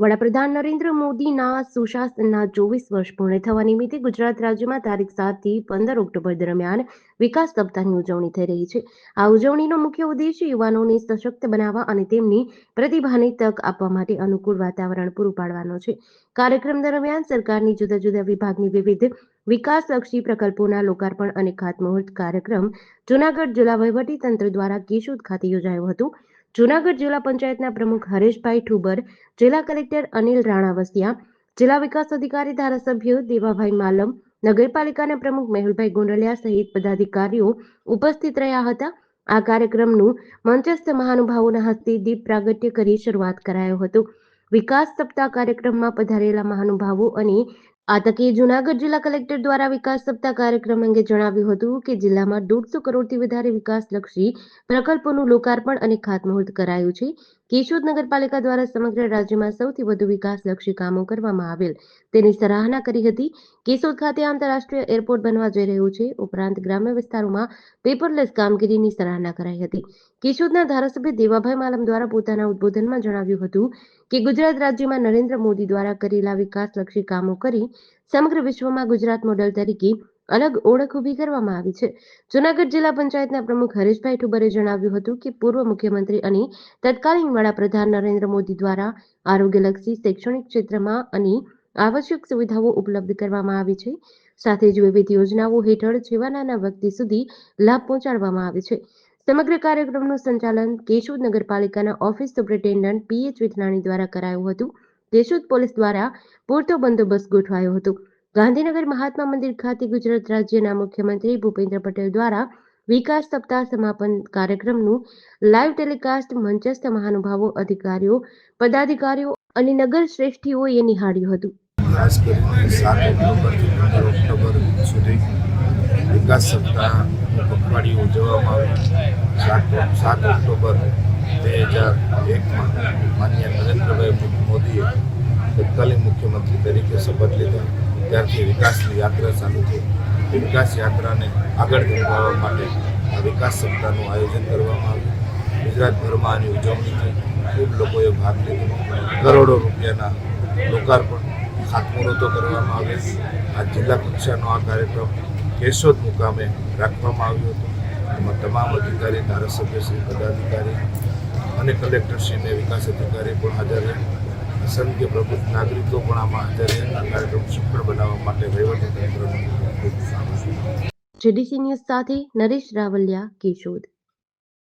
વડાપ્રધાન નરેન્દ્ર મોદીના સુશાસનના ચોવીસ વર્ષ પૂર્ણ થવા નિમિત્તે ગુજરાત રાજ્યમાં તારીખ સાતથી પંદર ઓક્ટોબર દરમિયાન વિકાસ સપ્તાહની ઉજવણી થઈ રહી છે. આ ઉજવણીનો મુખ્ય ઉદ્દેશ યુવાનોને સશક્ત બનાવવા અને તેમની પ્રતિભાને તક આપવા માટે અનુકૂળ વાતાવરણ પૂરું પાડવાનો છે. કાર્યક્રમ દરમિયાન સરકારની જુદા જુદા વિભાગની વિવિધ વિકાસલક્ષી પ્રકલ્પોના લોકાર્પણ અને ખાતમુહૂર્ત કાર્યક્રમ જૂનાગઢ જિલ્લા વહીવટી તંત્ર દ્વારા કેશોદ ખાતે યોજાયો હતો. જૂનાગઢ જિલ્લા પંચાયતના પ્રમુખ હરેશભાઈ ઠુબર, જિલ્લા કલેક્ટર અનિલ રાણાવસિયા જિલ્લા વિકાસ અધિકારી ધારાસભ્ય દેવાભાઈ માલમ, નગરપાલિકાના પ્રમુખ મેહુલભાઈ ગોંડલિયા સહિત પદાધિકારીઓ ઉપસ્થિત રહ્યા હતા. આ કાર્યક્રમનું મંચસ્થ મહાનુભાવોના હસ્તે દીપ પ્રાગટ્ય કરી શરૂઆત કરાયો હતો. વિકાસ સપ્તાહ કાર્યક્રમમાં પધારેલા મહાનુભાવો અને આ તકે જુનાગઢ જિલ્લા કલેક્ટર દ્વારા વિકાસ સપ્તાહ કાર્યક્રમ અંગે જણાવ્યું હતું કે જિલ્લામાં દોઢસો કરોડથી વધારે વિકાસલક્ષી પ્રકલ્પોનું લોકાર્પણ અને ખાતમુહૂર્ત કરાયું છે. કેશોદ નગરપાલિકા દ્વારા સમગ્ર રાજ્યમાં સૌથી વધુ વિકાસલક્ષી કામો કરવામાં આવેલ. તેની સરાહના કરી હતી. કેશોદ ખાતે આંતરરાષ્ટ્રીય એરપોર્ટ બનવા જઈ રહ્યું છે. ઉપરાંત ગ્રામ્ય વિસ્તારોમાં પેપરલેસ કામગીરીની સરાહના કરાઈ હતી. કેશોદના ધારાસભ્ય દેવાભાઈ માલમ દ્વારા પોતાના ઉદબોધનમાં જણાવ્યું હતું કે, ગુજરાત રાજ્યમાં નરેન્દ્ર મોદી દ્વારા કરેલા વિકાસલક્ષી કામો કરી સમગ્ર વિશ્વમાં ગુજરાત મોડેલ તરીકે અલગ ઓળખ ઊભી કરવામાં આવી છે. જૂનાગઢ જિલ્લા પંચાયતના પ્રમુખ હરેશભાઈ ઠુબરે જણાવ્યું હતું કે પૂર્વ મુખ્યમંત્રી અને તત્કાલીન વડાપ્રધાન નરેન્દ્ર મોદી દ્વારા આરોગ્યલક્ષી શૈક્ષણિક ક્ષેત્રમાં અને આવશ્યક સુવિધાઓ ઉપલબ્ધ કરવામાં આવી છે. સાથે જ વિવિધ યોજનાઓ હેઠળ છેવાડાના વ્યક્તિ સુધી લાભ પહોંચાડવામાં આવે છે. સમગ્ર કાર્યક્રમનું સંચાલન કેશોદ નગરપાલિકાના ઓફિસ સુપ્રિન્ટેન્ડન્ટ પીએચ વિથનાણી દ્વારા કરાયું હતું. કેશોદ પોલીસ દ્વારા પૂરતો બંદોબસ્ત ગોઠવાયો હતો. ગાંધીનગર મહાત્મા મંદિર ખાતે ગુજરાત રાજ્યના મુખ્યમંત્રી ભૂપેન્દ્ર પટેલ દ્વારા વિકાસ સપ્તાહ સમાપન કાર્યક્રમનું લાઈવ ટેલિકાસ્ટ મંચસ્થ મહાનુભાવો, અધિકારીઓ, પદાધિકારીઓ અને નગર શ્રેષ્ઠીઓએ નિહાળ્યું હતું. ખાસ કરીને સાત ઓક્ટોબર ઓક્ટોબર સુધી વિકાસ સપ્તાહ પખવાડિયું ઉજવવામાં આવ્યું સાત ઓક્ટોબર તરીકે શપથ લીધા. ત્યારથી વિકાસની યાત્રા ચાલુ થઈ. વિકાસ યાત્રાને આગળ ધપાવવા માટે આ વિકાસ સપ્તાહનું આયોજન કરવામાં આવ્યું. ગુજરાતભરમાં આની ઉજવણી થઈ ખૂબ લોકોએ ભાગ લીધો. કરોડો રૂપિયાના લોકાર્પણ, ખાતમુહૂર્તો કરવામાં આવ્યા આ જિલ્લા કક્ષાનો આ કાર્યક્રમ કેશોદ મુકામે રાખવામાં આવ્યો હતો. એમાં તમામ અધિકારી ધારાસભ્યશ્રી પદાધિકારી અને કલેક્ટરશ્રીને વિકાસ અધિકારી પણ હાજર રહ્યા. અસંખ્ય પ્રબુદ્ધ નાગરિકો પણ આમાં હાજર આ કાર્યક્રમ સફળ બનાવવા માટે સારો છે. જેડીસી ન્યૂઝ સાથે નરેશ રાવલિયા કેશોદ